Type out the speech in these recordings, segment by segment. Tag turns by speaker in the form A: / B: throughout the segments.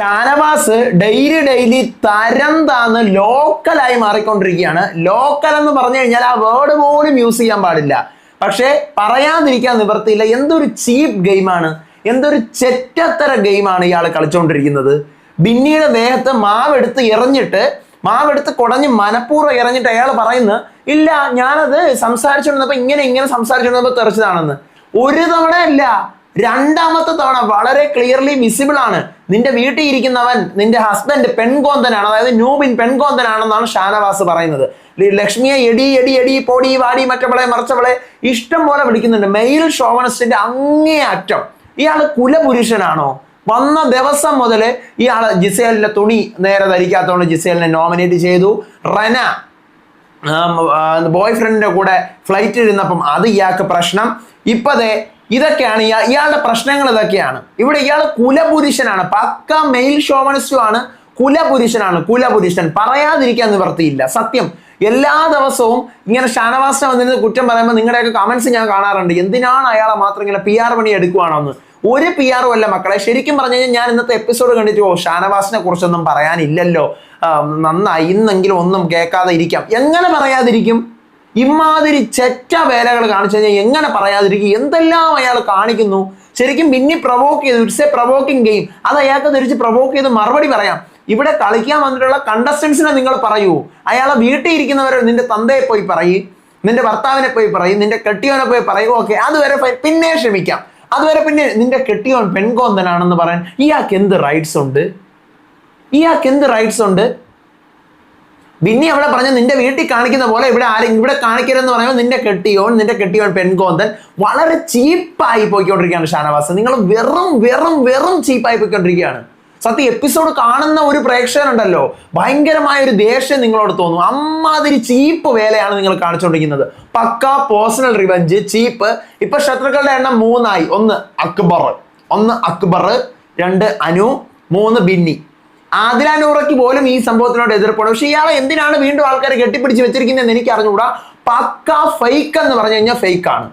A: Shanavas daily daily തരം താന്ന് ലോക്കലായി മാറിക്കൊണ്ടിരിക്കുകയാണ്. ലോക്കൽ എന്ന് പറഞ്ഞു കഴിഞ്ഞാൽ ആ വേർഡ് പോലും യൂസ് ചെയ്യാൻ പാടില്ല. പക്ഷേ പറയാതിരിക്കാൻ നിവർത്തിയില്ല എന്തൊരു ചീപ്പ് ഗെയിമാണ്. എന്തൊരു ചെറ്റത്തര ഗെയിമാണ് ഇയാൾ കളിച്ചുകൊണ്ടിരിക്കുന്നത് ബിന്നിയുടെ ദേഹത്ത് മാവെടുത്ത് എറിഞ്ഞിട്ട് മാവെടുത്ത് കുടഞ്ഞ് മനഃപൂർവം എറിഞ്ഞിട്ട് അയാൾ പറയുന്നു ഇല്ല ഞാനത് സംസാരിച്ചുകൊണ്ടിരുന്നപ്പോൾ ഇങ്ങനെ ഇങ്ങനെ സംസാരിച്ചുകൊണ്ടിരുന്നപ്പോൾ തെറിച്ചതാണെന്ന്. ഒരു തവണ അല്ല രണ്ടാമത്തെ തവണ വളരെ ക്ലിയർലി വിസിബിൾ ആണ്. നിന്റെ വീട്ടിൽ ഇരിക്കുന്നവൻ നിന്റെ ഹസ്ബൻഡ് പെൺകോന്തനാണ്. അതായത് ന്യൂബിൻ പെൺകോന്തനാണെന്നാണ് ഷാനവാസ് പറയുന്നത്. ലക്ഷ്മിയെ എടി എടി എടി പൊടി വാടി മറ്റവളെ മറിച്ചവളെ ഇഷ്ടം പോലെ വിളിക്കുന്നുണ്ട്. മെയിൽ ഷോവണിസ്റ്റിന്റെ അങ്ങേ അറ്റം. ഇയാൾ കുലപുരുഷനാണോ? വന്ന ദിവസം മുതൽ ഇയാൾ ജിസേലിന്റെ തുണി നേരെ ധരിക്കാത്തതുകൊണ്ട് ജിസേലിനെ നോമിനേറ്റ് ചെയ്തു. റന ബോയ് ഫ്രണ്ടിന്റെ കൂടെ ഫ്ലൈറ്റ് ഇരുന്നപ്പം അത് ഇയാൾക്ക് പ്രശ്നം. ഇപ്പതേ ഇതൊക്കെയാണ് ഇയാൾ ഇയാളുടെ പ്രശ്നങ്ങൾ ഇതൊക്കെയാണ്. ഇവിടെ ഇയാൾ കുലപുരുഷനാണ്. പക്ക മെയിൽ ഷോവണിസ്റ്റും ആണ് കുലപുരുഷനാണ്. കുലപുരുഷൻ. പറയാതിരിക്കാൻ നിവർത്തിയില്ല സത്യം. എല്ലാ ദിവസവും ഇങ്ങനെ ഷാനവാസിനെ വന്നിരുന്ന് കുറ്റം പറയുമ്പോൾ നിങ്ങളുടെയൊക്കെ കമൻസ് ഞാൻ കാണാറുണ്ട്. എന്തിനാണ് അയാളെ മാത്രം ഇങ്ങനെ പി ആർ പണി എടുക്കുവാണോ എന്ന് ഒരു പി ആറും അല്ല മക്കളെ. ശരിക്കും പറഞ്ഞു കഴിഞ്ഞാൽ ഞാൻ ഇന്നത്തെ എപ്പിസോഡ് കണ്ടിട്ട് ഓ ഷാനവാസിനെ കുറിച്ചൊന്നും പറയാനില്ലല്ലോ. നന്നായി. ഇന്നെങ്കിലും ഒന്നും കേൾക്കാതെ ഇരിക്കാം. എങ്ങനെ പറയാതിരിക്കും? ഇമാതിരി ചെറ്റ വേലകൾ കാണിച്ചു കഴിഞ്ഞാൽ എങ്ങനെ പറയാതിരിക്കും? എന്തെല്ലാം അയാൾ കാണിക്കുന്നു? ശരിക്കും പിന്നെ പ്രൊവോക്ക് ചെയ്തു ഇറ്റ്സ് എ പ്രൊവോക്കിംഗ് ഗെയിം അത് അയാൾക്ക് തിരിച്ച് പ്രൊവോക്ക് ചെയ്ത് മറുപടി പറയാം. ഇവിടെ കളിക്കാൻ വന്നിട്ടുള്ള കണ്ടസ്റ്റൻസിനെ നിങ്ങൾ പറയൂ. അയാളെ വീട്ടിൽ ഇരിക്കുന്നവരെ നിന്റെ തന്തയെ പോയി പറയും നിന്റെ ഭർത്താവിനെ പോയി പറയും നിന്റെ കെട്ടിയോനെ പോയി പറയൂ. ഓക്കെ അതുവരെ. പിന്നെ ക്ഷമിക്കാം. അതുവരെ പിന്നെ നിന്റെ കെട്ടിയോൻ പെൺകോന്തനാണെന്ന് പറയാൻ ഇയാൾക്ക് എന്ത് റൈറ്റ്സ് ഉണ്ട്? ഇയാൾക്ക് എന്ത് റൈറ്റ്സ് ഉണ്ട്? പിന്നെ അവിടെ പറഞ്ഞ നിന്റെ വീട്ടിൽ കാണിക്കുന്ന പോലെ ഇവിടെ ആരും ഇവിടെ കാണിക്കരുതെന്ന് പറയുമ്പോൾ നിന്റെ കെട്ടിയോൻ നിന്റെ കെട്ടിയോൻ പെൺകോന്തൻ വളരെ ചീപ്പായി പോയിക്കൊണ്ടിരിക്കുകയാണ് ഷാനവാസ്. നിങ്ങൾ വെറും വെറും വെറും ചീപ്പായി പോയിക്കൊണ്ടിരിക്കുകയാണ്. സത്യം എപ്പിസോഡ് കാണുന്ന ഒരു പ്രേക്ഷകനുണ്ടല്ലോ. ഭയങ്കരമായ ഒരു ദേഷ്യം നിങ്ങളോട് തോന്നും. അമ്മാതിരി ചീപ്പ് വേലയാണ് നിങ്ങൾ കാണിച്ചുകൊണ്ടിരിക്കുന്നത് പക്ക പേഴ്സണൽ റിവഞ്ച് ചീപ്പ്. ഇപ്പൊ ശത്രുക്കളുടെ എണ്ണം മൂന്നായി. ഒന്ന് അക്ബർ ഒന്ന് അക്ബർ രണ്ട് അനു മൂന്ന് ബിന്നി. ആദിലാനൂറയ്ക്ക് പോലും ഈ സംഭവത്തിനോട് എതിർപ്പാണ് പക്ഷെ ഇയാളെ എന്തിനാണ് വീണ്ടും ആൾക്കാരെ കെട്ടിപ്പിടിച്ച് വെച്ചിരിക്കുന്നതെന്ന് എനിക്ക് അറിഞ്ഞുകൂടാ. പക്ക ഫേക്ക് എന്ന് പറഞ്ഞു കഴിഞ്ഞാൽ ഫേക്ക് ആണ്.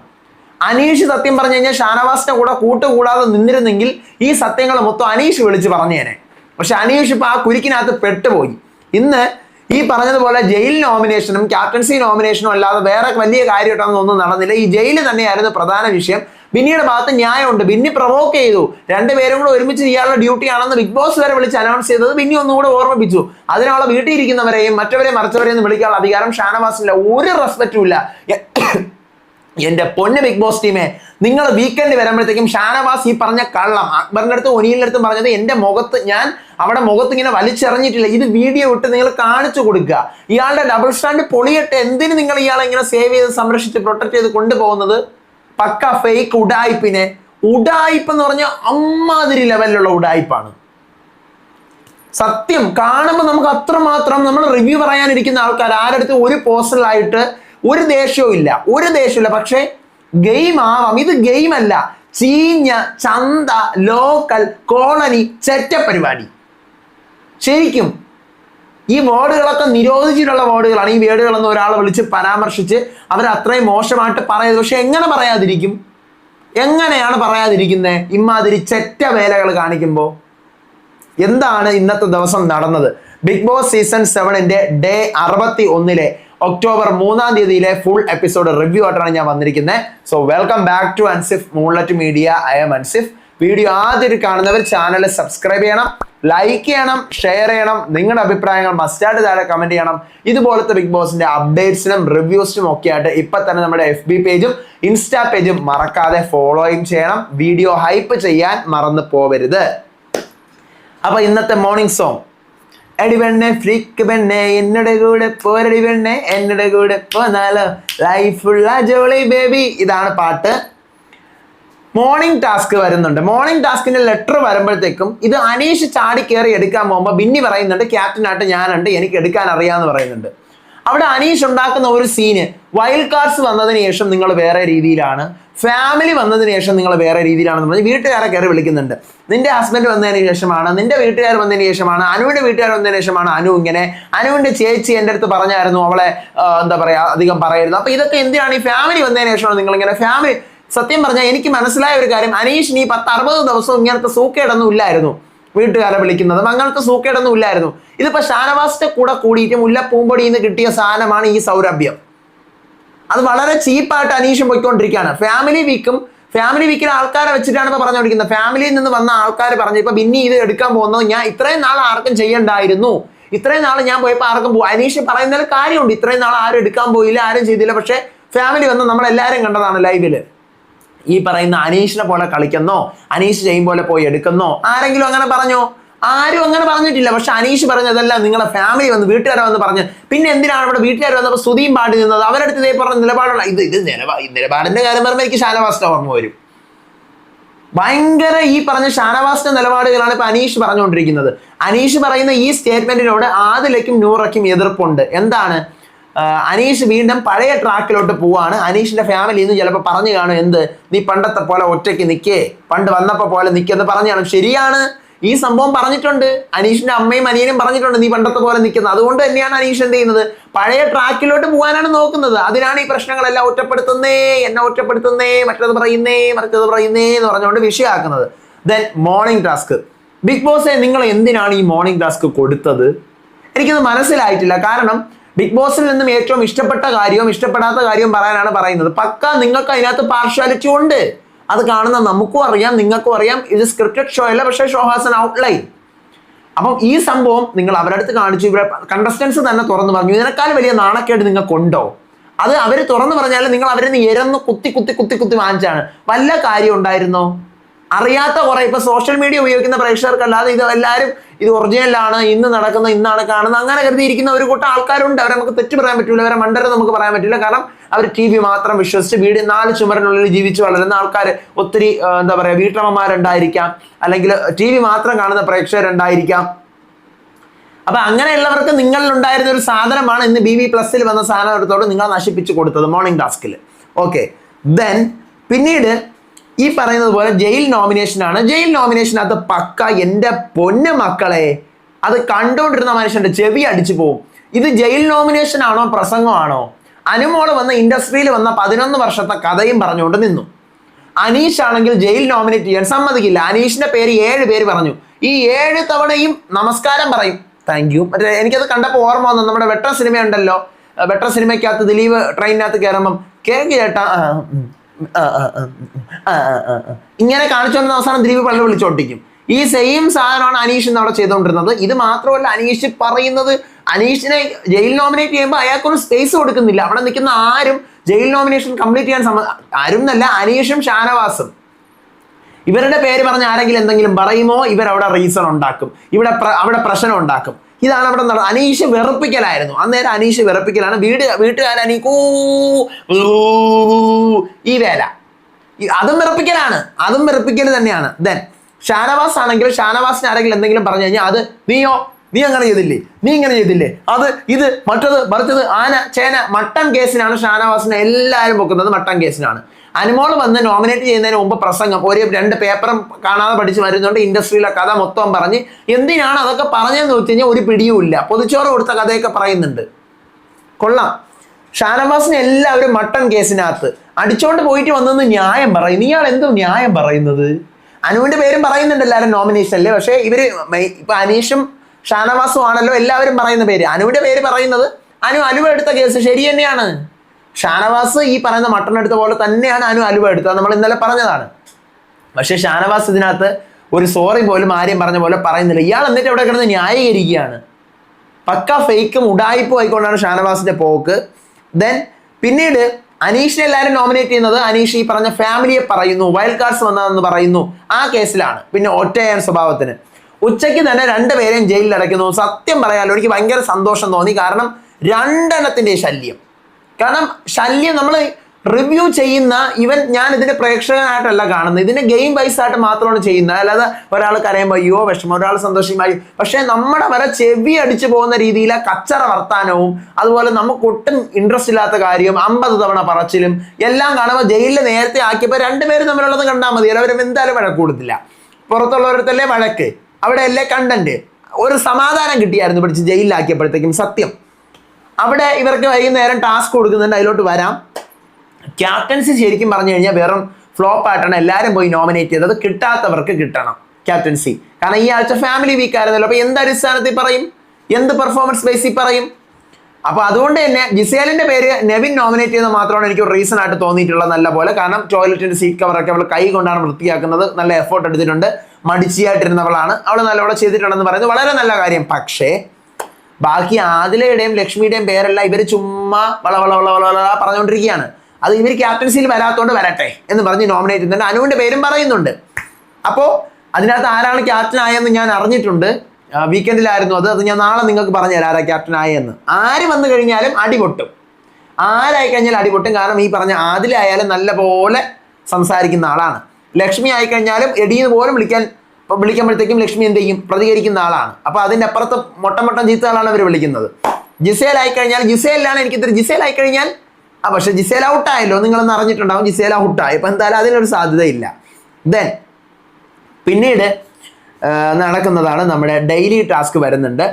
A: അനീഷ് സത്യം പറഞ്ഞു കഴിഞ്ഞാൽ ഷാനവാസിന്റെ കൂടെ കൂട്ടുകൂടാതെ നിന്നിരുന്നെങ്കിൽ ഈ സത്യങ്ങൾ മൊത്തം അനീഷ് വിളിച്ച് പറഞ്ഞേനെ. പക്ഷെ അനീഷ് ഇപ്പൊ ആ കുരുക്കിനകത്ത് പെട്ടുപോയി. ഇന്ന് ഈ പറഞ്ഞതുപോലെ ജയിൽ നോമിനേഷനും ക്യാപ്റ്റൻസി നോമിനേഷനും അല്ലാതെ വേറെ വലിയ കാര്യമായിട്ടൊന്നും ഒന്നും നടന്നില്ല. ഈ ജയിൽ തന്നെയായിരുന്നു പ്രധാന വിഷയം. ബിന്നിയുടെ ഭാഗത്ത് ന്യായമുണ്ട്. ബിന്നി പ്രൊവോക്ക് ചെയ്തു. രണ്ടുപേരും കൂടെ ഒരുമിച്ച് ചെയ്യാനുള്ള ഡ്യൂട്ടി ആണെന്ന് ബിഗ് ബോസ് വരെ വിളിച്ച് അനൗൺസ് ചെയ്തത് ബിന്നി ഒന്നുകൂടെ ഓർമ്മിപ്പിച്ചു. അതിനുള്ള വീട്ടിൽ ഇരിക്കുന്നവരെയും മറ്റവരെ മറിച്ചവരെയും വിളിക്കാനുള്ള അധികാരം ഷാനവാസില്ല ഒരു റെസ്പെക്റ്റും ഇല്ല. എന്റെ പൊന്ന് ബിഗ് ബോസ് ടീമെ നിങ്ങൾ വീക്കെൻഡ് വരുമ്പോഴത്തേക്കും ഷാനവാസ് ഈ പറഞ്ഞ കള്ളം അക്ബറിന്റെ അടുത്തും ഒനിയിലെ അടുത്തും പറഞ്ഞത് എന്റെ മുഖത്ത് ഞാൻ അവിടെ മുഖത്ത് ഇങ്ങനെ വലിച്ചെറിഞ്ഞിട്ടില്ല. ഇത് വീഡിയോ ഇട്ട് നിങ്ങൾ കാണിച്ചു കൊടുക്കുക. ഇയാളുടെ ഡബിൾ സ്റ്റാൻഡ് പൊളിയട്ടെ. എന്തിന് നിങ്ങൾ ഇയാളെ ഇങ്ങനെ സേവ് ചെയ്ത് സംരക്ഷിച്ച് പ്രൊട്ടക്ട് ചെയ്ത് കൊണ്ടുപോകുന്നത്? പക്ക ഫേക്ക് ഉഡായിപ്പിനെ ഉഡായിപ്പ് എന്ന് പറഞ്ഞാൽ അമ്മാതിരി ലെവലിലുള്ള ഉഡായിപ്പാണ് സത്യം കാണുമ്പോൾ നമുക്ക് അത്രമാത്രം നമ്മൾ റിവ്യൂ പറയാനിരിക്കുന്ന ആൾക്കാർ ആരടുത്ത് ഒരു പേഴ്സണലായിട്ട് ഒരു ദേഷ്യവും ഇല്ല. ഒരു ദേഷ്യമില്ല പക്ഷേ ഗെയിം ആവാം. ഇത് ഗെയിം അല്ല. ചീഞ്ഞ ചന്ത ലോക്കൽ കോളനി ചെറ്റ പരിപാടി. ശരിക്കും ഈ വേർഡുകളൊക്കെ നിരോധിച്ചിട്ടുള്ള വേർഡുകളാണ് ഈ വേർഡുകളൊന്നും ഒരാളെ വിളിച്ച് പരാമർശിച്ച് അവർ അത്രയും മോശമായിട്ട് പറയുന്നത്. പക്ഷെ എങ്ങനെ പറയാതിരിക്കും? എങ്ങനെയാണ് പറയാതിരിക്കുന്നത് ഇമാതിരി ചെറ്റ വേലകൾ കാണിക്കുമ്പോൾ എന്താണ് ഇന്നത്തെ ദിവസം നടന്നത്? ബിഗ് ബോസ് സീസൺ സെവനിന്റെ ഡേ അറുപത്തി ഒന്നിലെ ഒക്ടോബർ മൂന്നാം തീയതിയിലെ ഫുൾ എപ്പിസോഡ് റിവ്യൂ ആയിട്ടാണ് ഞാൻ വന്നിരിക്കുന്നത് so welcome back to Ansif moonlet media I am Ansif video ആദ്യം കാണുന്നവർ ചാനൽ സബ്സ്ക്രൈബ് ചെയ്യണം. ലൈക്ക് ചെയ്യണം ഷെയർ ചെയ്യണം നിങ്ങളുടെ അഭിപ്രായങ്ങൾ മസ്റ്റായിട്ട് താഴെ കമന്റ് ചെയ്യണം. ഇതുപോലത്തെ ബിഗ് ബോസിന്റെ അപ്ഡേറ്റ്സിനും റിവ്യൂസിനും ഒക്കെ ആയിട്ട് ഇപ്പൊ തന്നെ നമ്മുടെ എഫ് ബി പേജും ഇൻസ്റ്റാ പേജും മറക്കാതെ ഫോളോയും ചെയ്യണം. വീഡിയോ ഹൈപ്പ് ചെയ്യാൻ മറന്നു പോവരുത്. അപ്പൊ ഇന്നത്തെ മോർണിംഗ് സോങ് എടി പെണ്ണെ ഫ്രീക്ക് പെണ്ണെ എന്നോട് കൂടെ പോരടി പെണ്ണെ എന്നോട് കൂടെ പോന്നാലോ ലൈഫുള്ള ജോളി ബേബി ഇതാണ് പാട്ട്. മോർണിംഗ് ടാസ്ക് വരുന്നുണ്ട്. മോർണിംഗ് ടാസ്കിന്റെ ലെറ്റർ വരുമ്പോഴത്തേക്കും ഇത് അനീഷ് ചാടി കയറി എടുക്കാൻ പോകുമ്പോൾ ബിന്നി പറയുന്നുണ്ട് ക്യാപ്റ്റനായിട്ട് ഞാനുണ്ട് എനിക്ക് എടുക്കാൻ അറിയാമെന്ന് പറയുന്നുണ്ട്. അവിടെ അനീഷ് ഉണ്ടാക്കുന്ന ഒരു സീന് വൈൽഡ് കാർഡ്സ് വന്നതിന് ശേഷം നിങ്ങൾ വേറെ രീതിയിലാണ്. ഫാമിലി വന്നതിന് ശേഷം നിങ്ങൾ വേറെ രീതിയിലാണെന്ന് പറഞ്ഞ് വീട്ടുകാരെ കയറി വിളിക്കുന്നുണ്ട്. നിന്റെ ഹസ്ബൻഡ് വന്നതിന് ശേഷമാണ് നിന്റെ വീട്ടുകാർ വന്നതിന് ശേഷമാണ് അനുവിന്റെ വീട്ടുകാർ വന്നതിന് ശേഷമാണ് അനു ഇങ്ങനെ അനുവിന്റെ ചേച്ചി എന്റെ അടുത്ത് പറഞ്ഞായിരുന്നു അവളെ എന്താ പറയാ അധികം പറയരുത്. അപ്പൊ ഇതൊക്കെ എന്തിനാണ് ഈ ഫാമിലി വന്നതിന് ശേഷമാണ് നിങ്ങൾ ഇങ്ങനെ ഫാമിലി സത്യം പറഞ്ഞാൽ എനിക്ക് മനസ്സിലായ ഒരു കാര്യം അനീഷ് നീ പത്ത് അറുപത് ദിവസവും ഇങ്ങനത്തെ സൂക്കേടൊന്നും ഇല്ലായിരുന്നു വീട്ടുകാരെ വിളിക്കുന്നതും. അങ്ങനത്തെ സൂക്കേടൊന്നും ഇല്ലായിരുന്നു. ഇതിപ്പോ ഷാനവാസിന്റെ കൂടെ കൂടിയിട്ട് മുല്ലപ്പൂമ്പൊടിയിൽ നിന്ന് കിട്ടിയ സാധനമാണ് ഈ സൗരഭ്യം. അത് വളരെ ചീപ്പായിട്ട് അനീഷ് പോയിക്കൊണ്ടിരിക്കുകയാണ്. ഫാമിലി വീക്കും ഫാമിലി വീക്കിലെ ആൾക്കാരെ വെച്ചിട്ടാണ് ഇപ്പൊ പറഞ്ഞുകൊണ്ടിരിക്കുന്നത്. ഫാമിലിയിൽ നിന്ന് വന്ന ആൾക്കാർ പറഞ്ഞു ഇപ്പൊ ബിന്നി ഇത് എടുക്കാൻ പോകുന്നത് ഞാൻ ഇത്രയും നാൾ ആർക്കും ചെയ്യണ്ടായിരുന്നു. ഇത്രയും നാൾ ഞാൻ പോയപ്പോൾ ആർക്കും പോകും അനീഷ് പറയുന്നതിൽ കാര്യമുണ്ട്. ഇത്രയും നാൾ ആരും എടുക്കാൻ പോയില്ല ആരും ചെയ്തില്ല. പക്ഷേ ഫാമിലി വന്ന് നമ്മളെല്ലാവരും കണ്ടതാണ് ലൈവിൽ ഈ പറയുന്ന അനീഷിനെ പോലെ കളിക്കുന്നോ അനീഷ് ചെയ്യും പോലെ പോയി എടുക്കുന്നോ ആരെങ്കിലും അങ്ങനെ പറഞ്ഞോ? ആരും അങ്ങനെ പറഞ്ഞിട്ടില്ല. പക്ഷെ അനീഷ് പറഞ്ഞതല്ല നിങ്ങളെ ഫാമിലി വന്ന് വീട്ടുകാരെ വന്ന് പറഞ്ഞ് പിന്നെ എന്തിനാണ് അവിടെ വീട്ടുകാർ വന്നപ്പോൾ സ്തുതിയും പാടി നിന്നത്? അവരടുത്ത് ഇതേ പറഞ്ഞ നിലപാടുള്ള ഇത് ഇത് നിലപാ നിലപാടിന്റെ കാര്യം പറയുമ്പോൾ എനിക്ക് ഷാനവാസിന്റെ ഓർമ്മ വരും. ഭയങ്കര ഈ പറഞ്ഞ ഷാനവാസിന്റെ നിലപാടുകളാണ് ഇപ്പൊ അനീഷ് പറഞ്ഞുകൊണ്ടിരിക്കുന്നത് അനീഷ് പറയുന്ന ഈ സ്റ്റേറ്റ്മെന്റിനോട് ആദിലയ്ക്കും നൂറയ്ക്കും എതിർപ്പുണ്ട്. എന്താണ്? അനീഷ് വീണ്ടും പഴയ ട്രാക്കിലോട്ട് പോവാണ്. അനീഷിന്റെ ഫാമിലി ഇന്ന് ചിലപ്പോൾ പറഞ്ഞു കാണും എന്ത്? നീ പണ്ടത്തെ പോലെ ഒറ്റയ്ക്ക് നിൽക്കേ പണ്ട് വന്നപ്പോ പോലെ നിൽക്കെന്ന് പറഞ്ഞു കാണും. ശരിയാണ്. ഈ സംഭവം പറഞ്ഞിട്ടുണ്ട്. അനീഷിന്റെ അമ്മയും അനിയനും പറഞ്ഞിട്ടുണ്ട് നീ പണ്ടത്തെ പോലെ നിൽക്കുന്നത് അതുകൊണ്ട് തന്നെയാണ് അനീഷ് എന്ത് ചെയ്യുന്നത്? പഴയ ട്രാക്കിലോട്ട് പോകാനാണ് നോക്കുന്നത്. അതിനാണ് ഈ പ്രശ്നങ്ങളെല്ലാം ഒറ്റപ്പെടുത്തുന്നേ എന്നെ ഒറ്റപ്പെടുത്തുന്നേ മറ്റത് പറയുന്നേ മറ്റത് പറയുന്നേ എന്ന് പറഞ്ഞുകൊണ്ട് വിഷയമാക്കുന്നത് ദെൻ മോർണിംഗ് ടാസ്ക് ബിഗ് ബോസെ നിങ്ങൾ എന്തിനാണ് ഈ മോർണിംഗ് ടാസ്ക് കൊടുത്തത്? എനിക്കത് മനസ്സിലായിട്ടില്ല. കാരണം ബിഗ് ബോസിൽ നിന്നും ഏറ്റവും ഇഷ്ടപ്പെട്ട കാര്യവും ഇഷ്ടപ്പെടാത്ത കാര്യവും പറയാനാണ് പറയുന്നത്. പക്ക നിങ്ങൾക്ക് അതിനകത്ത് പാർഷ്വാലിറ്റി ഉണ്ട്. അത് കാണുന്ന നമുക്കും അറിയാം നിങ്ങൾക്കും അറിയാം. ഇത് സ്ക്രിപ്റ്റഡ് ഷോ അല്ല പക്ഷേ ഷോ ഹാസ് എൻ ഔട്ട്ലൈൻ അപ്പം ഈ സംഭവം നിങ്ങൾ അവരുടെ അടുത്ത് കാണിച്ചു. ഇവിടെ കണ്ടസ്റ്റൻസ് തന്നെ തുറന്നു പറഞ്ഞു. ഇതിനേക്കാൾ വലിയ നാണക്കേട് നിങ്ങൾക്കുണ്ടോ? അത് അവർ തുറന്നു പറഞ്ഞാൽ നിങ്ങൾ അവരെ ഇരന്ന് കുത്തി കുത്തി കുത്തി കുത്തി വാങ്ങിച്ചാണ് വല്ല കാര്യം ഉണ്ടായിരുന്നോ? അറിയാത്ത കുറെ ഇപ്പൊ സോഷ്യൽ മീഡിയ ഉപയോഗിക്കുന്ന പ്രേക്ഷകർക്കല്ലാതെ ഇത് എല്ലാവരും ഇത് ഒറിജിനലാണ് ഇന്ന് നടക്കുന്ന ഇന്നാണ് കാണുന്നത്. അങ്ങനെ കരുതിയിരിക്കുന്ന ഒരു കൂട്ടം ആൾക്കാരുണ്ട്. അവരെ നമുക്ക് തെറ്റ് പറയാൻ പറ്റില്ല അവരെ മണ്ടരെ നമുക്ക് പറയാൻ പറ്റില്ല കാരണം അവർ ടി വി മാത്രം വിശ്വസിച്ച് വീട് നാല് ചുമരിനുള്ളിൽ ജീവിച്ച് വളരുന്ന ആൾക്കാർ ഒത്തിരി എന്താ പറയുക വീട്ടമ്മമാരുണ്ടായിരിക്കാം. അല്ലെങ്കിൽ ടി വി മാത്രം കാണുന്ന പ്രേക്ഷകരുണ്ടായിരിക്കാം. അപ്പൊ അങ്ങനെയുള്ളവർക്ക് നിങ്ങളിൽ ഉണ്ടായിരുന്ന ഒരു സാധനമാണ് ഇന്ന് ബി വി പ്ലസിൽ വന്ന സാധനം എടുത്തോട് നിങ്ങൾ നശിപ്പിച്ചു കൊടുത്തത്. മോർണിംഗ് ടാസ്കിൽ ഓക്കെ ദെൻ പിന്നീട് ഈ പറയുന്നത് പോലെ ജയിൽ നോമിനേഷൻ ആണ്. ജയിൽ അത് പക്ക എന്റെ പൊന്ന മക്കളെ അത് കണ്ടുകൊണ്ടിരുന്ന മനുഷ്യന്റെ ചെവി അടിച്ചു പോകും ഇത് ജയിൽ നോമിനേഷൻ ആണോ പ്രസംഗമാണോ? അനുമോൾ വന്ന ഇൻഡസ്ട്രിയിൽ വന്ന പതിനൊന്ന് വർഷത്തെ കഥയും പറഞ്ഞുകൊണ്ട് നിന്നു. അനീഷ് ആണെങ്കിൽ ജയിൽ നോമിനേറ്റ് ചെയ്യാൻ സമ്മതിക്കില്ല. അനീഷിന്റെ പേര് ഏഴ് പേര് പറഞ്ഞു. ഈ ഏഴ് തവണയും നമസ്കാരം പറയും. താങ്ക് യു മറ്റേ എനിക്കത് കണ്ടപ്പോൾ ഓർമ്മ വന്നു. നമ്മുടെ വെട്ട സിനിമ ഉണ്ടല്ലോ ആ, വെട്ട സിനിമയ്ക്കകത്ത് ദിലീപ് ട്രെയിനിനകത്ത് കയറുമ്പം കേക്ക് ചേട്ടാ. ആ, കാണിച്ചു. ഇങ്ങനെ കാണിച്ചുകൊണ്ട് അവസാനം ദിലീപ് പള്ളി വിളിച്ചോട്ടിക്കും ഈ സെയിം സാധനമാണ് അനീഷ് ഇന്ന് അവിടെ ചെയ്തുകൊണ്ടിരുന്നത് ഇത് മാത്രമല്ല അനീഷ് പറയുന്നത് അനീഷിനെ ജയിൽ നോമിനേറ്റ് ചെയ്യുമ്പോൾ അയാൾക്കൊരു സ്പേസ് കൊടുക്കുന്നില്ല. അവിടെ നിൽക്കുന്ന ആരും ജയിൽ നോമിനേഷൻ കംപ്ലീറ്റ് ചെയ്യാൻ സമ്മ ആരും എന്നല്ല അനീഷും ഷാനവാസും. ഇവരുടെ പേര് പറഞ്ഞ ആരെങ്കിലും എന്തെങ്കിലും പറയുമോ ഇവരവിടെ റീസൺ ഉണ്ടാക്കും. ഇവിടെ അവിടെ പ്രശ്നം ഉണ്ടാക്കും. ഇതാണ് അവിടെ നട അനീഷ് വിറപ്പിക്കലായിരുന്നു. അന്നേരം അനീഷ് വിറപ്പിക്കലാണ്. വീട് വീട്ടുകാർ അനീക്കൂ ഈ വേല. അതും വിറപ്പിക്കലാണ്. അതും വിറപ്പിക്കൽ തന്നെയാണ്. ദെൻ ഷാനവാസ് ആണെങ്കിൽ ഷാനവാസിന് ആരെങ്കിലും എന്തെങ്കിലും പറഞ്ഞു കഴിഞ്ഞാൽ അത് നീയോ നീ അങ്ങനെ ചെയ്തില്ലേ? നീ ഇങ്ങനെ ചെയ്തില്ലേ? അത് ഇത് മറ്റത് മറിച്ചത് ആന ചേന മട്ടൻ കേസിനാണ് ഷാനവാസിനെ എല്ലാവരും പൊക്കുന്നത്. മട്ടൻ കേസിനാണ്. അനുമോൾ വന്ന് നോമിനേറ്റ് ചെയ്യുന്നതിന് മുമ്പ് പ്രസംഗം. ഒരു രണ്ട് പേപ്പറും കാണാതെ പഠിച്ച് വരുന്നുണ്ട്. ഇൻഡസ്ട്രിയിലെ കഥ മൊത്തം പറഞ്ഞ്. എന്തിനാണ് അതൊക്കെ പറഞ്ഞതെന്ന് വെച്ച് കഴിഞ്ഞാൽ ഒരു പിടിയുമില്ല പൊതിച്ചോറ് കൊടുത്ത കഥയൊക്കെ പറയുന്നുണ്ട്. കൊള്ളാം. ഷാനവാസിന് എല്ലാവരും മട്ടൺ കേസിനകത്ത്. അടിച്ചോണ്ട് പോയിട്ട് വന്നെന്ന് ന്യായം പറയും ഇയാൾ എന്തോ ന്യായം പറയുന്നത്? അനുവിന്റെ പേരും പറയുന്നുണ്ട് എല്ലാവരും നോമിനേഷൻ അല്ലേ? പക്ഷേ ഇവർ ഇപ്പൊ അനീഷും ഷാനവാസും ആണല്ലോ എല്ലാവരും പറയുന്ന പേര്. അനുവിന്റെ പേര് പറയുന്നത്? അനു അനുവ എടുത്ത കേസ് ശരി തന്നെയാണ്. ഷാനവാസ് ഈ പറയുന്ന മട്ടൺ എടുത്ത പോലെ തന്നെയാണ് അനു അലുവ എടുത്തത്. നമ്മൾ ഇന്നലെ പറഞ്ഞതാണ്. പക്ഷെ ഷാനവാസ് ഇതിനകത്ത് ഒരു സോറി പോലും ആരെയും പറഞ്ഞ പോലെ പറയുന്നില്ല. ഇയാൾ എന്നിട്ട് അവിടെ കിടന്ന് ന്യായീകരിക്കുകയാണ്. പക്ക ഫേക്കും ഉടായ്പും ആയിക്കൊണ്ടാണ് ഷാനവാസിന്റെ പോക്ക്. ദെൻ പിന്നീട് അനീഷിനെ എല്ലാവരും നോമിനേറ്റ് ചെയ്യുന്നത് അനീഷ് ഈ പറഞ്ഞ ഫാമിലിയെ പറയുന്നു വൈൽഡ് കാർഡ്സ് വന്നതെന്ന് പറയുന്നു ആ കേസിലാണ്. പിന്നെ ഒറ്റയാൻ സ്വഭാവത്തിന്. ഉച്ചയ്ക്ക് തന്നെ രണ്ടുപേരെയും ജയിലിൽ അടയ്ക്കുന്നു. സത്യം പറയാലോ എനിക്ക് ഭയങ്കര സന്തോഷം തോന്നി. കാരണം രണ്ടെണ്ണത്തിന്റെ ശല്യം. കാരണം ശല്യം നമ്മൾ റിവ്യൂ ചെയ്യുന്ന ഇവൻ ഞാൻ ഇതിന്റെ പ്രേക്ഷകനായിട്ടല്ല കാണുന്നത്. ഇതിന്റെ ഗെയിം വൈസ് ആയിട്ട് മാത്രമാണ് ചെയ്യുന്നത്. അല്ലാതെ ഒരാൾ കരയുമ്പോൾ അയ്യോ വിഷമം. ഒരാൾ സന്തോഷമായി പക്ഷെ നമ്മുടെ വരെ ചെവി അടിച്ചു പോകുന്ന രീതിയിലെ കച്ചറ വർത്താനവും അതുപോലെ നമുക്ക് ഒട്ടും ഇൻട്രസ്റ്റ് ഇല്ലാത്ത കാര്യവും അമ്പത് തവണ പറച്ചിലും എല്ലാം കാണുമ്പോൾ ജയിലിൽ നേരത്തെ ആക്കിയപ്പോൾ രണ്ടുപേരും തമ്മിലുള്ളത് കണ്ടാൽ മതി. എല്ലാവരും എന്തായാലും വഴക്ക് കൊടുത്തില്ല. പുറത്തുള്ളവരത്തല്ലേ വഴക്ക്? അവിടെ അല്ലേ കണ്ടന്റ് ഒരു സമാധാനം കിട്ടിയായിരുന്നു പിടിച്ച് ജയിലിലാക്കിയപ്പോഴത്തേക്കും. സത്യം. അവിടെ ഇവർക്ക് വൈകുന്നേരം ടാസ്ക് കൊടുക്കുന്നുണ്ട് അതിലോട്ട് വരാം. ക്യാപ്റ്റൻസി ശരിക്കും പറഞ്ഞു കഴിഞ്ഞാൽ വെറും ഫ്ലോപ്പ് ആയിട്ടാണ് എല്ലാവരും പോയി നോമിനേറ്റ് ചെയ്തത്. കിട്ടാത്തവർക്ക് കിട്ടണം ക്യാപ്റ്റൻസി കാരണം ഈ ആഴ്ച ഫാമിലി വീക്ക് ആയിരുന്നല്ലോ അപ്പൊ എന്ത് അടിസ്ഥാനത്തിൽ പറയും? എന്ത് പെർഫോമൻസ് ബേസിൽ പറയും? അപ്പൊ അതുകൊണ്ട് തന്നെ ജിസേലിന്റെ പേര് നെവിൻ നോമിനേറ്റ് ചെയ്യുന്നത് മാത്രമാണ് എനിക്ക് റീസൺ ആയിട്ട് തോന്നിയിട്ടുള്ളത് നല്ല പോലെ. കാരണം ടോയ്ലറ്റിന്റെ സീറ്റ് കവറൊക്കെ അവൾ കൈ കൊണ്ടാണ് വൃത്തിയാക്കുന്നത്. നല്ല എഫേർട്ട് എടുത്തിട്ടുണ്ട്. മടിച്ചിയായിട്ടിരുന്നവളാണ്. അവൾ നല്ലപോലെ ചെയ്തിട്ടുണ്ടെന്ന് പറയുന്നത് വളരെ നല്ല കാര്യം. പക്ഷേ ബാക്കി ആദിലയുടെയും ലക്ഷ്മിയുടെയും പേരല്ല. ഇവർ ചുമ്മാ വള വള വള വള വള പറഞ്ഞുകൊണ്ടിരിക്കുകയാണ്. അത് ഇവർ ക്യാപ്റ്റൻസിയിൽ വരാത്തോണ്ട് വരട്ടെ എന്ന് പറഞ്ഞ് നോമിനേറ്റ് ചെയ്യുന്നുണ്ട്. അനുവിന്റെ പേരും പറയുന്നുണ്ട്. അപ്പോൾ അതിനകത്ത് ആരാണ് ക്യാപ്റ്റൻ ആയെന്ന് ഞാൻ അറിഞ്ഞിട്ടുണ്ട്. വീക്കെൻഡിലായിരുന്നു അത്. അത് ഞാൻ നാളെ നിങ്ങൾക്ക് പറഞ്ഞുതരാം ആരാ ക്യാപ്റ്റൻ ആയെന്ന്. ആര് വന്നു കഴിഞ്ഞാലും അടിപൊട്ടും. ആരായി കഴിഞ്ഞാൽ അടിപൊട്ടും. കാരണം ഈ പറഞ്ഞ ആദിലായാലും നല്ല പോലെ സംസാരിക്കുന്ന ആളാണ്. ലക്ഷ്മി ആയിക്കഴിഞ്ഞാലും എടീന്ന് പോലും വിളിക്കാൻ ഇപ്പൊ വിളിക്കുമ്പോഴത്തേക്കും ലക്ഷ്മി എന്ത് ചെയ്യും? പ്രതികരിക്കുന്ന ആളാണ്. അപ്പോൾ അതിന്റെ അപ്പുറത്ത് മൊട്ടം മൊട്ടം ചീത്തകളാണ് അവർ വിളിക്കുന്നത്. ജിസേൽ ആയിക്കഴിഞ്ഞാൽ ജിസേലിലാണ് എനിക്ക് ഇത്തിരി ജിസേൽ ആയിക്കഴിഞ്ഞാൽ ആ പക്ഷേ ജിസേൽ ഔട്ടായല്ലോ നിങ്ങളൊന്ന് അറിഞ്ഞിട്ടുണ്ടാവും ജിസേൽ ഔട്ടായി അപ്പൊ എന്തായാലും അതിനൊരു സാധ്യതയില്ല. ദെൻ പിന്നീട് നടക്കുന്നതാണ് നമ്മുടെ ഡെയിലി ടാസ്ക് വരുന്നുണ്ട്.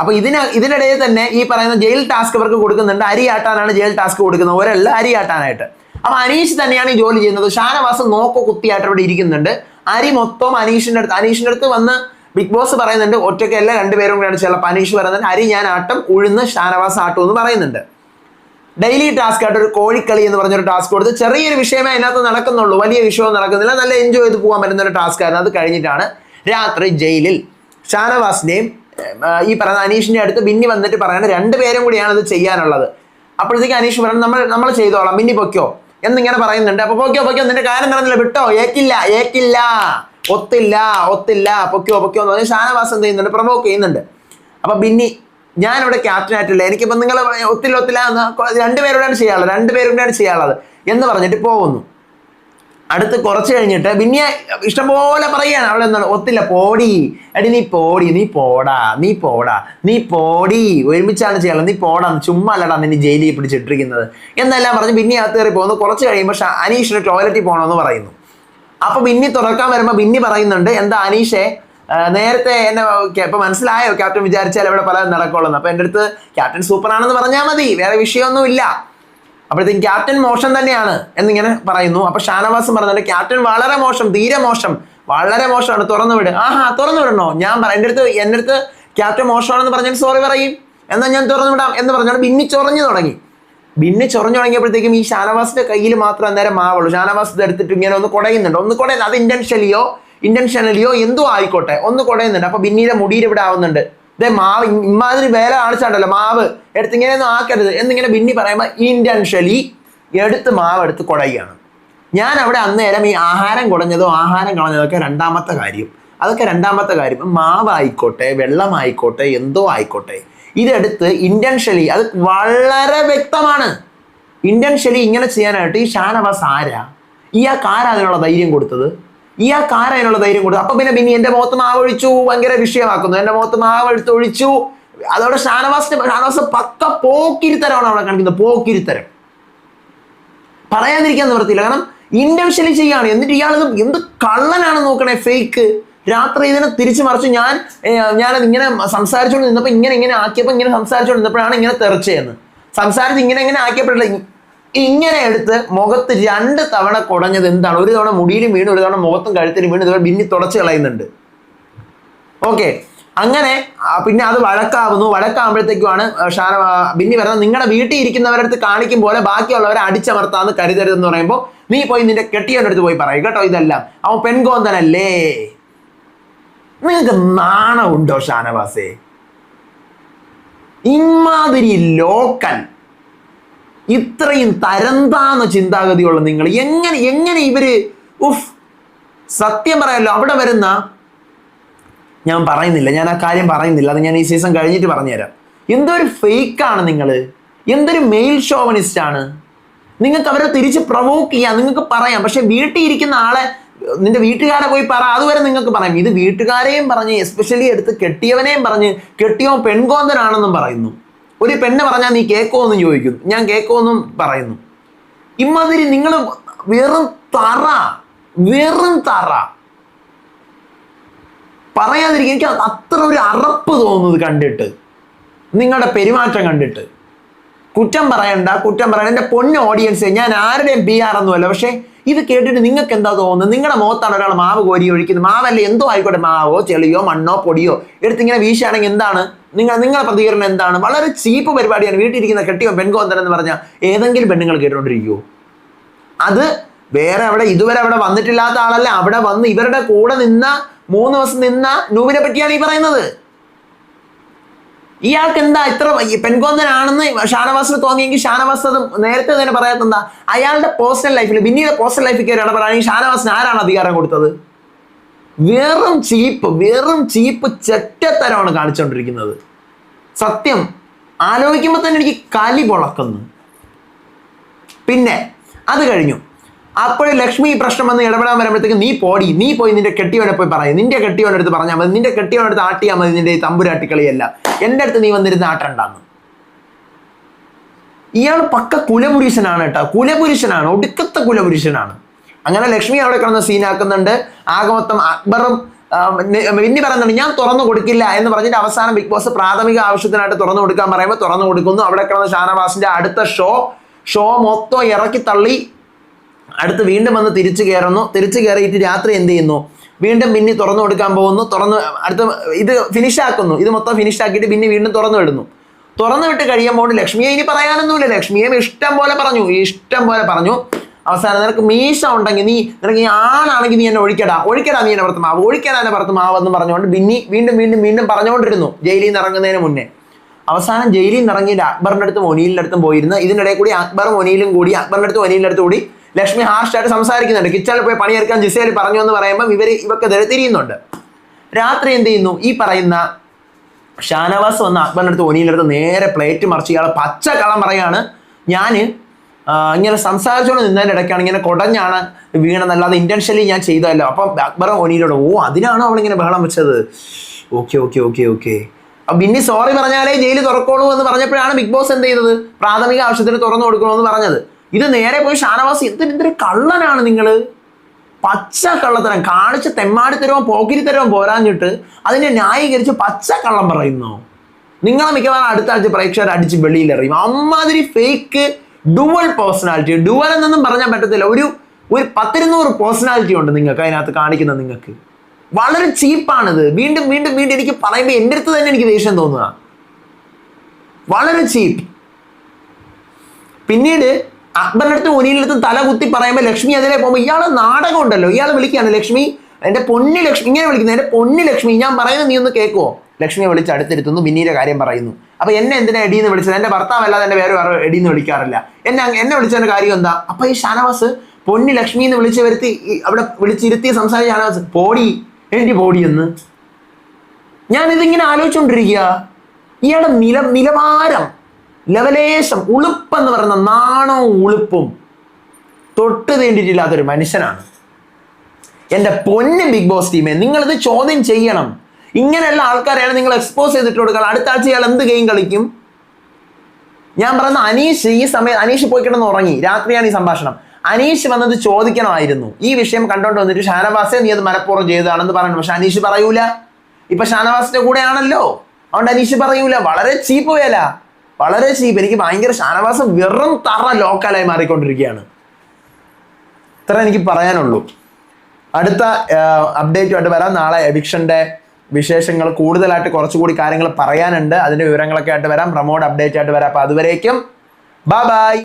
A: അപ്പൊ ഇതിന് ഇതിനിടയിൽ തന്നെ ഈ പറയുന്ന ജയിൽ ടാസ്ക് ഇവർക്ക് കൊടുക്കുന്നുണ്ട്. അരിയാട്ടാനാണ് ജയിൽ ടാസ്ക് കൊടുക്കുന്നത്. ഒരല്ല അരിയാട്ടാനായിട്ട്. അപ്പൊ അനീഷ് തന്നെയാണ് ഈ ജോലി ചെയ്യുന്നത്. ഷാനവാസ് നോക്കോ കുത്തിയായിട്ട് ഇവിടെ ഇരിക്കുന്നുണ്ട്. അരി മൊത്തം അനീഷിന്റെ അടുത്ത് അനീഷിന്റെ അടുത്ത് വന്ന് ബിഗ് ബോസ് പറയുന്നുണ്ട്. ഒറ്റയ്ക്കല്ല രണ്ടുപേരും കൂടെയാണ് ചിലപ്പോൾ അനീഷ് പറയുന്നുണ്ട് അരി ഞാൻ ആട്ടം ഉഴുന്ന് ഷാനവാസ് ആട്ടും എന്ന് പറയുന്നുണ്ട്. ഡെയിലി ടാസ്ക് ആയിട്ട് ഒരു കോഴിക്കളി എന്ന് പറഞ്ഞൊരു ടാസ്ക് കൊടുത്ത് ചെറിയൊരു വിഷയമേ അതിനകത്ത് നടക്കുന്നുള്ളൂ. വലിയ വിഷയം നടക്കുന്നില്ല. നല്ല എൻജോയ് ചെയ്ത് പോകാൻ പറ്റുന്ന ഒരു ടാസ്ക് ആയിരുന്നു. അത് കഴിഞ്ഞിട്ടാണ് രാത്രി ജയിലിൽ ഷാനവാസിനെയും ഈ പറയുന്ന അനീഷിന്റെ അടുത്ത് ബിന്നി വന്നിട്ട് പറയുന്നത് രണ്ടുപേരും കൂടിയാണ് അത് ചെയ്യാനുള്ളത്. അപ്പോഴത്തേക്ക് അനീഷ് പറയുന്നത് നമ്മൾ നമ്മൾ ചെയ്തോളാം. ബിന്നി പൊക്കോ എന്നിങ്ങനെ പറയുന്നുണ്ട്. അപ്പൊ പൊക്കോ പൊക്കോ നിന്റെ കാര്യം നടന്നില്ല വിട്ടോ? ഏക്കില്ല ഏക്കില്ല ഒത്തില്ല ഒത്തില്ല പൊക്കോ പൊക്കോ എന്ന് പറഞ്ഞ് ഷാനവാസ് എന്ത് ചെയ്യുന്നുണ്ട്? പ്രൊവോക്ക് ചെയ്യുന്നുണ്ട്. അപ്പൊ ബിന്നി ഞാൻ ഇവിടെ ക്യാപ്റ്റൻ ആയിട്ടില്ല. എനിക്കിപ്പോ നിങ്ങൾ ഒത്തില്ല ഒത്തില്ല എന്ന് രണ്ടുപേരോടാണ് ചെയ്യാനുള്ളത്. രണ്ടുപേരോടാണ് ചെയ്യാനുള്ളത്. എന്ന് പറഞ്ഞിട്ട് പോകുന്നു അടുത്ത് കുറച്ച് കഴിഞ്ഞിട്ട് പിന്നെ ഇഷ്ടംപോലെ പറയുകയാണ്. അവിടെ എന്താണ്? ഒത്തില്ല പോടി. എടി നീ പോടി നീ പോടാ നീ പോടാ നീ പോടി. ഒരുമിച്ചാണ് ചെയ്യാനുള്ളത്. നീ പോടാ ചുമ്മാ അല്ലടാ നിന്നെ ജയിലിൽ പിടിച്ചിട്ടിരിക്കുന്നത്. എന്നെല്ലാം പറഞ്ഞ് പിന്നെ അകത്ത് കയറി പോകുന്നു. കുറച്ച് കഴിയുമ്പോൾ അനീഷിന് ടോയ്ലറ്റിൽ പോകണമെന്ന് പറയുന്നു. അപ്പൊ പിന്നെ തുറക്കാൻ വരുമ്പോൾ പിന്നെ പറയുന്നുണ്ട് എന്താ അനീഷെ? നേരത്തെ എന്നെ ഇപ്പൊ മനസ്സിലായോ? ക്യാപ്റ്റൻ വിചാരിച്ചാൽ ഇവിടെ പല നടക്കുള്ളൂ അപ്പൊ എന്റെ അടുത്ത് ക്യാപ്റ്റൻ സൂപ്പർ ആണെന്ന് പറഞ്ഞാൽ മതി. വേറെ വിഷയമൊന്നുമില്ല. അപ്പോഴത്തേക്കും ക്യാപ്റ്റൻ മോശം തന്നെയാണ് എന്നിങ്ങനെ പറയുന്നു. അപ്പൊ ഷാനവാസ് പറഞ്ഞിട്ട് ക്യാപ്റ്റൻ വളരെ മോശം തീരെ മോശം വളരെ മോശമാണ്. തുറന്നു വിട്. ആഹാ തുറന്നു വിടണോ? ഞാൻ എന്റെ അടുത്ത് എന്റെ അടുത്ത് ക്യാപ്റ്റൻ മോശമാണെന്ന് പറഞ്ഞാൽ സോറി പറയും. എന്നാൽ ഞാൻ തുറന്നു വിടാം എന്ന് പറഞ്ഞാൽ ബിന്നി ചൊറഞ്ഞു തുടങ്ങി. ബിന്നി ചൊറഞ്ഞു തുടങ്ങിയപ്പോഴത്തേക്കും ഈ ഷാനവാസിന്റെ കയ്യിൽ മാത്രം അന്നേരം മാവുള്ളൂ. ഷാനവാസ് എടുത്തിട്ട് ഇങ്ങനെ ഒന്ന് കുടയുന്നുണ്ട്. ഒന്ന് കുടയുന്നത് അത് ഇന്റൻഷ്യലിയോ ഇന്റൻഷനലിയോ എന്തോ ആയിക്കോട്ടെ ഒന്ന് കുടയുന്നുണ്ട്. അപ്പൊ ബിന്നിയുടെ മുടിയിൽ ഇവിടെ ആവുന്നുണ്ട്. ഇതേ മാവ് ഇമാതിരി വേല കാണിച്ചാണ്ടല്ലോ മാവ്. എടുത്ത് ഇങ്ങനെ ഒന്നും ആക്കരുത്. എന്നിങ്ങനെ ബിന്നി പറയുമ്പോൾ ഇന്റൻഷ്വലി എടുത്ത് മാവ് എടുത്ത് കുടയുകയാണ്. ഞാൻ അവിടെ അന്നേരം ഈ ആഹാരം കുടഞ്ഞതോ ആഹാരം കളഞ്ഞതോ ഒക്കെ രണ്ടാമത്തെ കാര്യം. അതൊക്കെ രണ്ടാമത്തെ കാര്യം. മാവായിക്കോട്ടെ വെള്ളമായിക്കോട്ടെ എന്തോ ആയിക്കോട്ടെ. ഇതെടുത്ത് ഇന്റൻഷ്വലി അത് വളരെ വ്യക്തമാണ്. ഇന്റൻഷ്വലി ഇങ്ങനെ ചെയ്യാനായിട്ട് ഈ ഷാനവാസ് ആരാ? ഈ ആ കാരാ അതിനുള്ള ധൈര്യം കൊടുത്തത്? ഇയാൾക്ക് ആരാ അതിനുള്ള ധൈര്യം കൊടുത്തത് അപ്പൊ പിന്നെ പിന്നെ എന്റെ മുഖത്ത് മാവൊഴിച്ചു ഭയങ്കര വിഷയമാക്കുന്നു. എന്റെ മുഖത്ത് മാവ് എടുത്ത് ഒഴിച്ചു. അതോടെ ഷാനവാസിന്റെ ഷാനവാസ് പക്ക പോക്കിരിത്തരമാണ് അവിടെ കാണിക്കുന്നത്. പോക്കിരിത്തരം പറയാതിരിക്കാൻ നിവർത്തിയില്ല കാരണം ഇന്റൻഷ്യലി ചെയ്യാണ് എന്നിട്ട് ഇയാൾ എന്ത് കള്ളനാണ് നോക്കണേ ഫേക്ക് രാത്രി ഇതിനെ തിരിച്ചു മറിച്ച് ഞാൻ ഞാനത് ഇങ്ങനെ സംസാരിച്ചുകൊണ്ട് നിന്നപ്പോൾ ഇങ്ങനെ ഇങ്ങനെ ആക്കിയപ്പോൾ ഇങ്ങനെ സംസാരിച്ചുകൊണ്ട് നിന്നപ്പോഴാണ് ഇങ്ങനെ തെറിച്ചതെന്ന് സംസാരിച്ച് ഇങ്ങനെ ഇങ്ങനെ ആക്കിയപ്പോഴല്ല ഇങ്ങനെ എടുത്ത് മുഖത്ത് രണ്ട് തവണ കുടഞ്ഞത് എന്താണ്? ഒരു തവണ മുടിയിലും വീണ് ഒരു തവണ മുഖത്തും കഴുത്തിലും വീണ് ഇതുപോലെ ബിന്നി തുടച്ച് കളയുന്നുണ്ട്. ഓക്കെ. അങ്ങനെ പിന്നെ അത് വഴക്കാവുന്നു. വഴക്കാവുമ്പോഴത്തേക്കുമാണ് ഷാന ബിന്നി പറഞ്ഞത് നിങ്ങളുടെ വീട്ടിൽ ഇരിക്കുന്നവരടുത്ത് കാണിക്കും പോലെ ബാക്കിയുള്ളവരെ അടിച്ചമർത്താന്ന് കരുതരുതെന്ന് പറയുമ്പോൾ നീ പോയി നിന്റെ കെട്ടിയവന്റെ അടുത്ത് പോയി പറയും കേട്ടോ ഇതെല്ലാം. അവൻ പെൺകോന്തനല്ലേ? നിങ്ങൾക്ക് നാണമുണ്ടോ ഷാനവാസേ? ഇമാതിരി ലോക്കൽ. ഇത്രയും തരംതാന്ന ചിന്താഗതിയുള്ള നിങ്ങൾ എങ്ങനെ എങ്ങനെ ഇവർ ഉഫ് സത്യം പറയാലോ അവിടെ വരുന്ന ഞാൻ പറയുന്നില്ല ഞാൻ ആ കാര്യം പറയുന്നില്ല അത് ഞാൻ ഈ സീസൺ കഴിഞ്ഞിട്ട് പറഞ്ഞുതരാം. എന്തൊരു ഫേക്കാണ് നിങ്ങൾ എന്തൊരു മെയിൽ ഷോവനിസ്റ്റ് ആണ്? നിങ്ങൾക്ക് അവരെ തിരിച്ച് പ്രൊവോക്ക് ചെയ്യാം നിങ്ങൾക്ക് പറയാം പക്ഷെ വീട്ടിൽ ഇരിക്കുന്ന ആളെ നിന്റെ വീട്ടുകാരെ പോയി പറ അതുവരെ നിങ്ങൾക്ക് പറയാം. ഇത് വീട്ടുകാരെയും പറഞ്ഞ് എസ്പെഷ്യലി എടുത്ത് കെട്ടിയവനെയും പറഞ്ഞ് കെട്ടിയോ പെൺകോന്തനാണെന്നും പറയുന്നു. ഒരു പെണ്ണ് പറഞ്ഞാൽ നീ കേക്കോ ചോദിക്കുന്നു. ഞാൻ കേക്കോ എന്നും പറയുന്നു. ഇമാതിരി നിങ്ങൾ വെറും തറ വെറും തറ. പറയാതിരിക്കും എനിക്ക് അത്ര ഒരു അറപ്പ് തോന്നുന്നത് കണ്ടിട്ട്. നിങ്ങളുടെ പെരുമാറ്റം കണ്ടിട്ട്. കുറ്റം പറയണ്ട കുറ്റം പറയണ്ട. എന്റെ പൊന്ന ഓഡിയൻസ് ഞാൻ ആരുടെയും ബി ആർ ഒന്നുമല്ല. പക്ഷേ ഇത് കേട്ടിട്ട് നിങ്ങൾക്ക് എന്താ തോന്നുന്നത്? നിങ്ങളുടെ മുഖത്താണ് ഒരാൾ മാവ് കോരി ഒഴിക്കുന്നത്. മാവല്ല എന്തോ ആയിക്കോട്ടെ മാവോ ചെളിയോ മണ്ണോ പൊടിയോ എടുത്തിങ്ങനെ വീശുകയാണെങ്കിൽ എന്താണ്? നിങ്ങൾ നിങ്ങളുടെ പ്രതികരണം എന്താണ്? വളരെ ചീപ്പ് പരിപാടിയാണ്. വീട്ടിലിരിക്കുന്ന കെട്ടിയോ പെൺകോന്തൻ എന്ന് പറഞ്ഞാൽ ഏതെങ്കിലും പെണ്ണുങ്ങൾ കേട്ടുകൊണ്ടിരിക്കുമോ അത് വേറെ അവിടെ ഇതുവരെ അവിടെ വന്നിട്ടില്ലാത്ത ആളല്ല. അവിടെ വന്ന് ഇവരുടെ കൂടെ നിന്ന മൂന്ന് ദിവസം നിന്ന നൂവിനെ പറ്റിയാണ് ഈ പറയുന്നത്. ഇയാൾക്ക് എന്താ ഇത്ര പെൺകോന്തനാണെന്ന് ഷാനവാസിന് തോന്നിയെങ്കിൽ ഷാനവാസ് അത് നേരത്തെ തന്നെ പറയാത്ത എന്താ അയാളുടെ പേഴ്സണൽ ലൈഫിൽ പിന്നീട് പേഴ്സണൽ ലൈഫിൽ കയറി ഇടപെടാണെങ്കിൽ ഷാനവാസിന് ആരാണ് അധികാരം കൊടുത്തത്? വെറും ചീപ്പ് വെറും ചീപ്പ് ചെറ്റത്തരമാണ് കാണിച്ചുകൊണ്ടിരിക്കുന്നത് സത്യം ആലോചിക്കുമ്പോൾ തന്നെ എനിക്ക് കലി പൊളക്കുന്നു. പിന്നെ അത് കഴിഞ്ഞു. അപ്പോൾ ലക്ഷ്മി ഈ പ്രശ്നം വന്ന് ഇടപെടാൻ വരുമ്പോഴത്തേക്ക് നീ പോടി നീ പോയി നിന്റെ കെട്ടിയോടെ പോയി പറയും. നിന്റെ കെട്ടിയോടെ അടുത്ത് പറഞ്ഞാൽ മതി നിന്റെ കെട്ടിയോടെ അടുത്ത് ആട്ടിയാൽ മതി നിന്റെ ഈ തമ്പുരാട്ടിക്കളിയല്ല. എന്റെ അടുത്ത് നീ വന്നിരുന്ന് ആട്ടണ്ടാന്ന്. ഇയാൾ പക്ക കുലപുരുഷനാണ് കേട്ടോ കുലപുരുഷനാണ് ഒടുക്കത്തെ കുലപുരുഷനാണ്. അങ്ങനെ ലക്ഷ്മി അവിടെ കിടന്ന് സീനാക്കുന്നുണ്ട്. ആകമൊത്തം അക്ബറും വിന്നി പറയുന്നുണ്ട് ഞാൻ തുറന്നു കൊടുക്കില്ല എന്ന് പറഞ്ഞിട്ട് അവസാനം ബിഗ് ബോസ് പ്രാഥമിക ആവശ്യത്തിനായിട്ട് തുറന്നു കൊടുക്കാൻ പറയുമ്പോൾ തുറന്നു കൊടുക്കുന്നു. അവിടെ കിടന്ന ഷാനവാസിന്റെ അടുത്ത ഷോ ഷോ മൊത്തം ഇറക്കി തള്ളി. അടുത്ത് വീണ്ടും വന്ന് തിരിച്ചു കയറുന്നു. തിരിച്ചു കയറിയിട്ട് രാത്രി എന്ത് ചെയ്യുന്നു? വീണ്ടും പിന്നെ തുറന്നു കൊടുക്കാൻ പോകുന്നു. തുറന്ന് അടുത്ത ഇത് ഫിനിഷ് ആക്കുന്നു. ഇത് മൊത്തം ഫിനിഷ് ആക്കിയിട്ട് പിന്നെ വീണ്ടും തുറന്നു വിടുന്നു. തുറന്നു വിട്ട് കഴിയുമ്പോൾ ലക്ഷ്മിയെ ഇനി പറയാനൊന്നുമില്ല. ലക്ഷ്മിയെ ഇഷ്ടം പോലെ പറഞ്ഞു. ഇഷ്ടം പോലെ പറഞ്ഞു. അവസാനം നിനക്ക് മീശ ഉണ്ടെങ്കിൽ നീ നിനക്ക് ഈ ആണാണെങ്കിൽ നീ എന്നെ ഒഴിക്കടാ. ഒഴിക്കടാ നീ എന്നെ ഭർത്തമാവ് മാവ് ഒഴിക്കടാ എന്നെ ഭർത്തമാവെന്ന് പറഞ്ഞുകൊണ്ട് ബിന്നി വീണ്ടും വീണ്ടും വീണ്ടും പറഞ്ഞുകൊണ്ടിരുന്നു. ജയിലിൽ നിന്ന് ഇറങ്ങുന്നതിന് മുന്നേ. അവസാനം ജയിലിൽ നിന്ന് ഇറങ്ങിയിട്ട് അക്ബറിന്റെ അടുത്തും ഒനീലിന്റെ അടുത്തും പോയിരുന്നു. ഇതിനിടയിൽ കൂടി അക്ബറും ഒനീലും കൂടി അക്ബറിന്റെ അടുത്തും ഒനീലിന്റെ അടുത്തും കൂടി ലക്ഷ്മി ഹാർഷായിട്ട് സംസാരിക്കുന്നുണ്ട്. കിച്ചണിൽ പോയി പണിയെടുക്കാൻ ജിസേൽ പറഞ്ഞു എന്ന് പറയുമ്പോൾ ഇവർ ഇവക്ക് തിരിയുന്നുണ്ട്. രാത്രി എന്ത് ചെയ്യുന്നു? ഈ പറയുന്ന ഷാനവാസ് വന്ന് അക്ബറിന്റെ അടുത്ത് ഒനിയിലെടുത്ത് നേരെ പ്ലേറ്റ് മറിച്ച് ഇയാളെ പച്ച കളം പറയാണ്. ഞാൻ ഇങ്ങനെ സംസാരിച്ചുകൊണ്ട് നിന്നതിന്റെ ഇടയ്ക്കാണ് ഇങ്ങനെ കുടഞ്ഞാണ് വീണെന്നല്ലാതെ ഇന്റൻഷനലി ഞാൻ ചെയ്തതല്ലോ. അപ്പം അക്ബർ ഒനിയിലോട് ഓ അതിനാണോ അവളിങ്ങനെ ബഹളം വെച്ചത്? Okay okay okay okay. അപ്പം ബിന്നി സോറി പറഞ്ഞാലേ ജയിൽ തുറക്കോളൂ എന്ന് പറഞ്ഞപ്പോഴാണ് ബിഗ് ബോസ് എന്ത് ചെയ്തത്? പ്രാഥമിക ആവശ്യത്തിന് തുറന്നു കൊടുക്കണമെന്ന് പറഞ്ഞത്. ഇത് നേരെ പോയി ഷാനവാസ് എന്തിനെന്തൊരു കള്ളനാണ് നിങ്ങൾ പച്ച കള്ളത്തരം. കാണിച്ച തെമ്മാടിത്തരവും പോക്കിരിത്തരവും പോരാഞ്ഞിട്ട് അതിനെ ന്യായീകരിച്ച് പച്ച കള്ളം പറയുന്നു? നിങ്ങളെ മിക്കവാറും അടുത്ത ആഴ്ച പ്രേക്ഷകർ അടിച്ച് വെളിയിൽ എറിയും അമ്മാതിരി ഫേക്ക് ഡുവൽ പേഴ്സണാലിറ്റി ഡുവൽ എന്നൊന്നും പറഞ്ഞാൽ പറ്റത്തില്ല. ഒരു ഒരു പത്തിരുന്നൂറ് പേഴ്സണാലിറ്റി ഉണ്ട് നിങ്ങൾക്ക് അതിനകത്ത് കാണിക്കുന്ന നിങ്ങൾക്ക്. വളരെ ചീപ്പാണിത് വീണ്ടും വീണ്ടും വീണ്ടും എനിക്ക് പറയുമ്പോൾ എന്റെ അടുത്ത് തന്നെ എനിക്ക് ദേഷ്യം തോന്നുക. വളരെ ചീപ്പ് പിന്നീട് അക്ബറിന്റെ അടുത്ത് ഒനിയുടെ തല കുത്തി പറയുമ്പോൾ ലക്ഷ്മി അതിലെ പോകുമ്പോൾ ഇയാൾ നാടകം ഉണ്ടല്ലോ. ഇയാൾ വിളിക്കുകയാണ് ലക്ഷ്മി എന്റെ പൊന്നി ലക്ഷ്മി ഇങ്ങനെ വിളിക്കുന്നത് എന്റെ പൊന്നി ലക്ഷ്മി ഞാൻ പറയുന്നത് നീ ഒന്ന് കേൾക്കുമോ ലക്ഷ്മിയെ വിളിച്ച് അടുത്തിരുത്തുന്നു ബിന്നീരെ കാര്യം പറയുന്നു. അപ്പോൾ എന്നെ എന്തിനാ എടീന്ന് വിളിച്ചത്? എന്റെ ഭർത്താവ് അല്ലാതെ എന്റെ വേറെ വേറെ എടീന്ന് വിളിക്കാറില്ല. എന്നെ എന്നെ വിളിച്ചതിന്റെ കാര്യം എന്താ? അപ്പോൾ ഈ ഷാനവാസ് പൊന്നി ലക്ഷ്മി എന്ന് വിളിച്ച് വരുത്തി അവിടെ വിളിച്ചിരുത്തി സംസാരിച്ച ഷാനവാസ് പോടി എനിക്ക് പോടി എന്ന്? ഞാനിതിങ്ങനെ ആലോചിച്ചുകൊണ്ടിരിക്കുക ഇയാളുടെ നില നിലവാരം ലവലേശം ഉളുപ്പെന്ന് പറയുന്ന നാണവും ഉളുപ്പും തൊട്ട് തീണ്ടിട്ടില്ലാത്തൊരു മനുഷ്യനാണ്. എന്റെ പൊന്ന് ബിഗ് ബോസ് ടീമെ നിങ്ങളിത് ചോദ്യം ചെയ്യണം. ഇങ്ങനെയുള്ള ആൾക്കാരെയാണ് നിങ്ങൾ എക്സ്പോസ് ചെയ്തിട്ട് കൊടുക്കുക അടുത്ത ആഴ്ച ഇയാൾ എന്ത് ഗെയിം കളിക്കും? ഞാൻ പറയുന്ന അനീഷ് ഈ സമയം അനീഷ് പോയി കിടന്ന് ഉറങ്ങി. രാത്രിയാണ് ഈ സംഭാഷണം. അനീഷ് വന്നത് ചോദിക്കണമായിരുന്നു. ഈ വിഷയം കണ്ടോണ്ട് വന്നിട്ട് ഷാനവാസെ നീ അത് മനഃപൂർവം ചെയ്തതാണെന്ന് പറയണം പക്ഷെ അനീഷ് പറയൂല. ഇപ്പൊ ഷാനവാസിന്റെ കൂടെ ആണല്ലോ അതുകൊണ്ട് അനീഷ് പറയൂല. വളരെ ചീപ്പ് വേല. വളരെ ചീപ്പ് എനിക്ക് ഭയങ്കര ഷാനവാസം വെറും തറ ലോക്കലായി മാറിക്കൊണ്ടിരിക്കുകയാണ്. ഇത്ര എനിക്ക് പറയാനുള്ളൂ. അടുത്ത അപ്ഡേറ്റുമായിട്ട് വരാം. നാളെ എഡിക്ഷന്റെ വിശേഷങ്ങൾ കൂടുതലായിട്ട് കുറച്ചുകൂടി കാര്യങ്ങൾ പറയാനുണ്ട്. അതിന്റെ വിവരങ്ങളൊക്കെ ആയിട്ട് വരാം. പ്രമോഡ് അപ്ഡേറ്റ് ആയിട്ട് വരാം. അപ്പൊ അതുവരേക്കും ബൈ ബൈ